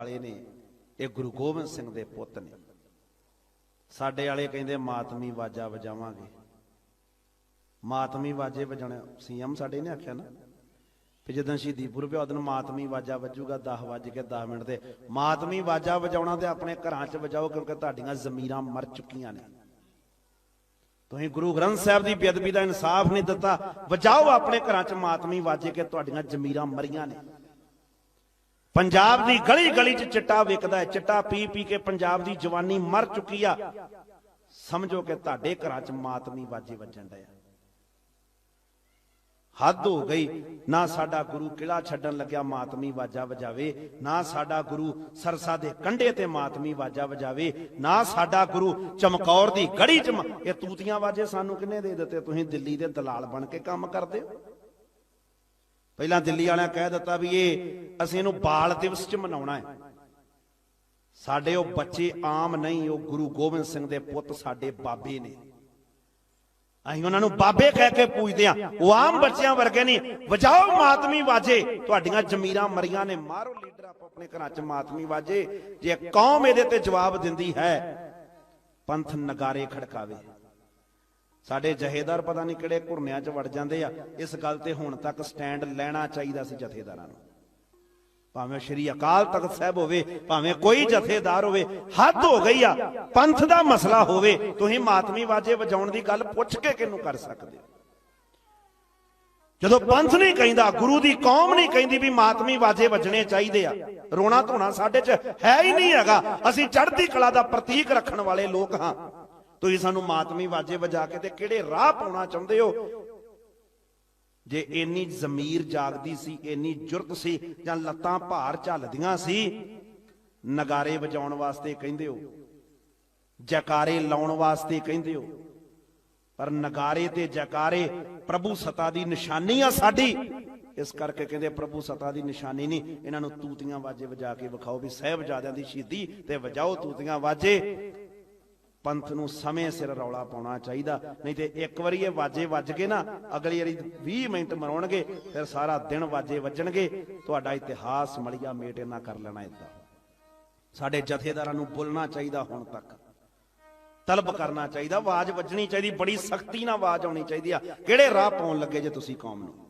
ਵਾਲੇ ਨੇ, ਇਹ ਗੁਰੂ ਗੋਬਿੰਦ ਸਿੰਘ ਦੇ ਪੁੱਤ ਨੇ। ਸਾਡੇ ਵਾਲੇ ਕਹਿੰਦੇ, ਮਾਤਮੀ ਵਾਜਾ ਵਜਾਵਾਂਗੇ। ਮਾਤਮੀ ਵਾਜੇ ਵਜਾਉਣੇ ਸੀਐਮ ਸਾਡੇ ਨੇ ਆਖਿਆ ਨਾ ਕਿ ਜਦੋਂ ਸ਼ਹੀਦੀ ਪੁਰਬ ਉਦੋਂ ਮਾਤਮੀ ਵਾਜਾ ਵੱਜੂਗਾ 10 ਵੱਜ ਕੇ 10 ਮਿੰਟ ਤੇ ਮਾਤਮੀ ਵਾਜਾ ਵਜਾਉਣਾ ਤੇ ਆਪਣੇ ਘਰਾਂ 'ਚ ਵਜਾਓ, ਕਿਉਂਕਿ ਤੁਹਾਡੀਆਂ ਜ਼ਮੀਰਾਂ ਮਰ ਚੁੱਕੀਆਂ ਨੇ। ਤੁਸੀਂ ਗੁਰੂ ਗ੍ਰੰਥ ਸਾਹਿਬ ਦੀ ਬੇਅਦਬੀ ਦਾ ਇਨਸਾਫ ਨਹੀਂ ਦਿੱਤਾ, ਵਜਾਓ ਆਪਣੇ ਘਰਾਂ 'ਚ ਮਾਤਮੀ ਵਾਜੇ ਕੇ ਤੁਹਾਡੀਆਂ ਜ਼ਮੀਰਾਂ ਮਰੀਆਂ ਨੇ। ਪੰਜਾਬ ਦੀ ਗਲੀ ਗਲੀ 'ਚ ਚਿੱਟਾ ਵਿਕਦਾ ਹੈ, ਚਿੱਟਾ ਪੀ ਪੀ ਕੇ ਪੰਜਾਬ ਦੀ ਜਵਾਨੀ ਮਰ ਚੁੱਕੀ ਆ। ਸਮਝੋ ਕਿ ਤੁਹਾਡੇ ਘਰਾਂ 'ਚ ਮਾਤਮੀ ਵਾਜੇ ਵੱਜਣ ਡਿਆ। ਹੱਦ ਹੋ ਗਈ, ਨਾ ਸਾਡਾ ਗੁਰੂ ਕਿਲਾ ਛੱਡਣ ਲੱਗਿਆ ਮਾਤਮੀ ਵਾਜਾ ਵਜਾਵੇ, ਨਾ ਸਾਡਾ ਗੁਰੂ ਸਰਸਾ ਦੇ ਕੰਢੇ ਤੇ ਮਾਤਮੀ ਵਾਜਾ ਵਜਾਵੇ, ਨਾ ਸਾਡਾ ਗੁਰੂ ਚਮਕੌਰ ਦੀ ਗੜੀ 'ਚ ਇਹ ਤੂਤੀਆਂ ਵਾਜੇ ਸਾਨੂੰ ਕਿੰਨੇ ਦੇ ਦਿੱਤੇ? ਤੁਸੀਂ ਦਿੱਲੀ ਦੇ ਦਲਾਲ ਬਣ ਕੇ ਕੰਮ ਕਰਦੇ ਹੋ। ਪਹਿਲਾਂ ਦਿੱਲੀ ਵਾਲਿਆਂ ਕਹਿ ਦਿੱਤਾ ਵੀ ਇਹ ਅਸੀਂ ਇਹਨੂੰ ਬਾਲ ਦਿਵਸ 'ਚ ਮਨਾਉਣਾ ਹੈ। ਸਾਡੇ ਉਹ ਬੱਚੇ ਆਮ ਨਹੀਂ, ਉਹ ਗੁਰੂ ਗੋਬਿੰਦ ਸਿੰਘ ਦੇ ਪੁੱਤ ਸਾਡੇ ਬਾਬੇ ਨੇ। ਅਸੀਂ ਉਹਨਾਂ ਨੂੰ ਬਾਬੇ ਕਹਿ ਕੇ ਪੂਜਦੇ ਆ ਉਹ ਆਮ ਬੱਚਿਆਂ ਵਰਗੇ ਨਹੀਂ। ਵਜਾਓ ਮਾਤਮੀ ਵਾਜੇ। ਤੁਹਾਡੀਆਂ ਜ਼ਮੀਰਾਂ ਮਰੀਆਂ ਨੇ। ਮਾਰੋ ਲੀਡਰ ਆਪ ਆਪਣੇ ਘਰਾਂ 'ਚ ਮਾਤਮੀ ਵਾਜੇ। ਜੇ ਕੌਮ ਇਹਦੇ ਤੇ ਜਵਾਬ ਦਿੰਦੀ ਹੈ, ਪੰਥ ਨਗਾਰੇ ਖੜਕਾਵੇ। ਸਾਡੇ ਜਹੇਦਾਰ ਪਤਾ ਨਹੀਂ ਕਿਹੜੇ ਘੁਰਨਿਆਂ 'ਚ ਵੜ ਜਾਂਦੇ ਆ। ਇਸ ਗੱਲ ਤੇ ਹੁਣ ਤੱਕ ਸਟੈਂਡ ਲੈਣਾ ਚਾਹੀਦਾ ਸੀ ਜਥੇਦਾਰਾਂ ਨੂੰ। ਭਾਵੇਂ ਸ਼੍ਰੀ ਅਕਾਲ ਤਖਤ ਸਾਹਿਬ ਹੋਵੇ, ਭਾਵੇਂ ਕੋਈ ਜਥੇਦਾਰ ਹੋਵੇ, ਹੱਦ ਹੋ ਗਈ ਆ। ਪੰਥ ਦਾ ਮਸਲਾ ਹੋਵੇ, ਤੁਸੀਂ ਮਾਤਮੀ ਵਾਜੇ ਵਜਾਉਣ ਦੀ ਗੱਲ ਪੁੱਛ ਕੇ ਕਿਹਨੂੰ ਕਰ ਸਕਦੇ ਹੋ? ਜਦੋਂ ਪੰਥ ਨਹੀਂ ਕਹਿੰਦਾ, ਗੁਰੂ ਦੀ ਕੌਮ ਨਹੀਂ ਕਹਿੰਦੀ ਵੀ ਮਾਤਮੀ ਵਾਜੇ ਵੱਜਣੇ ਚਾਹੀਦੇ ਆ। ਰੋਣਾ ਧੋਣਾ ਸਾਡੇ 'ਚ ਹੈ ਹੀ ਨਹੀਂ ਹੈਗਾ। ਅਸੀਂ ਚੜ੍ਹਦੀ ਕਲਾ ਦਾ ਪ੍ਰਤੀਕ ਰੱਖਣ ਵਾਲੇ ਲੋਕ ਹਾਂ। ਤੁਸੀਂ ਸਾਨੂੰ ਮਾਤਮੀ ਵਾਜੇ ਵਜਾ ਕੇ ਤੇ ਕਿਹੜੇ ਰਾਹ ਪਾਉਣਾ ਚਾਹੁੰਦੇ ਹੋ? ਜੇ ਇੰਨੀ ਜ਼ਮੀਰ ਜਾਗਦੀ ਸੀ, ਇੰਨੀ ਜੁਰਤ ਸੀ, ਜਾਂ ਲੱਤਾਂ ਭਾਰ ਝੱਲਦੀਆਂ ਸੀ, ਨਗਾਰੇ ਵਜਾਉਣ ਵਾਸਤੇ ਕਹਿੰਦੇ ਹੋ, ਜੈਕਾਰੇ ਲਾਉਣ ਵਾਸਤੇ ਕਹਿੰਦੇ ਹੋ, ਪਰ ਨਗਾਰੇ ਤੇ ਜੈਕਾਰੇ ਪ੍ਰਭੂ ਸਤਾ ਦੀ ਨਿਸ਼ਾਨੀ ਆ ਸਾਡੀ। ਇਸ ਕਰਕੇ ਕਹਿੰਦੇ ਪ੍ਰਭੂ ਸਤਾ ਦੀ ਨਿਸ਼ਾਨੀ ਨਹੀਂ, ਇਹਨਾਂ ਨੂੰ ਤੂਤੀਆਂ ਵਾਜੇ ਵਜਾ ਕੇ ਵਿਖਾਓ ਵੀ ਸਹਿਬਜ਼ਾਦਿਆਂ ਦੀ ਸ਼ਹੀਦੀ ਤੇ ਵਜਾਓ ਤੂਤੀਆਂ ਵਾਜੇ। ਪੰਥ ਨੂੰ ਸਮੇਂ ਸਿਰ ਰੌਲਾ ਪਾਉਣਾ ਚਾਹੀਦਾ, ਨਹੀਂ ਤੇ ਇੱਕ ਵਾਰੀ ਇਹ ਵਾਜੇ ਵੱਜ ਗਏ ਨਾ, ਅਗਲੀ ਵਾਰੀ 20 ਮਿੰਟ ਮਰਾਉਣਗੇ, ਫਿਰ ਸਾਰਾ ਦਿਨ ਵਾਜੇ ਵੱਜਣਗੇ। ਤੁਹਾਡਾ ਇਤਿਹਾਸ ਮਲੀਆ ਮੇਟ ਇਹਨਾਂ ਕਰ ਲੈਣਾ ਇਦਾਂ ਸਾਡੇ ਜਥੇਦਾਰਾਂ ਨੂੰ ਬੋਲਣਾ ਚਾਹੀਦਾ ਹੁਣ ਤੱਕ। ਤਲਬ ਕਰਨਾ ਚਾਹੀਦਾ, ਆਵਾਜ਼ ਵੱਜਣੀ ਚਾਹੀਦੀ, ਬੜੀ ਸਖਤੀ ਨਾਲ ਆਵਾਜ਼ ਆਉਣੀ ਚਾਹੀਦੀ ਆ। ਕਿਹੜੇ ਰਾਹ ਪਾਉਣ ਲੱਗੇ ਜੇ ਤੁਸੀਂ ਕੌਮ ਨੂੰ?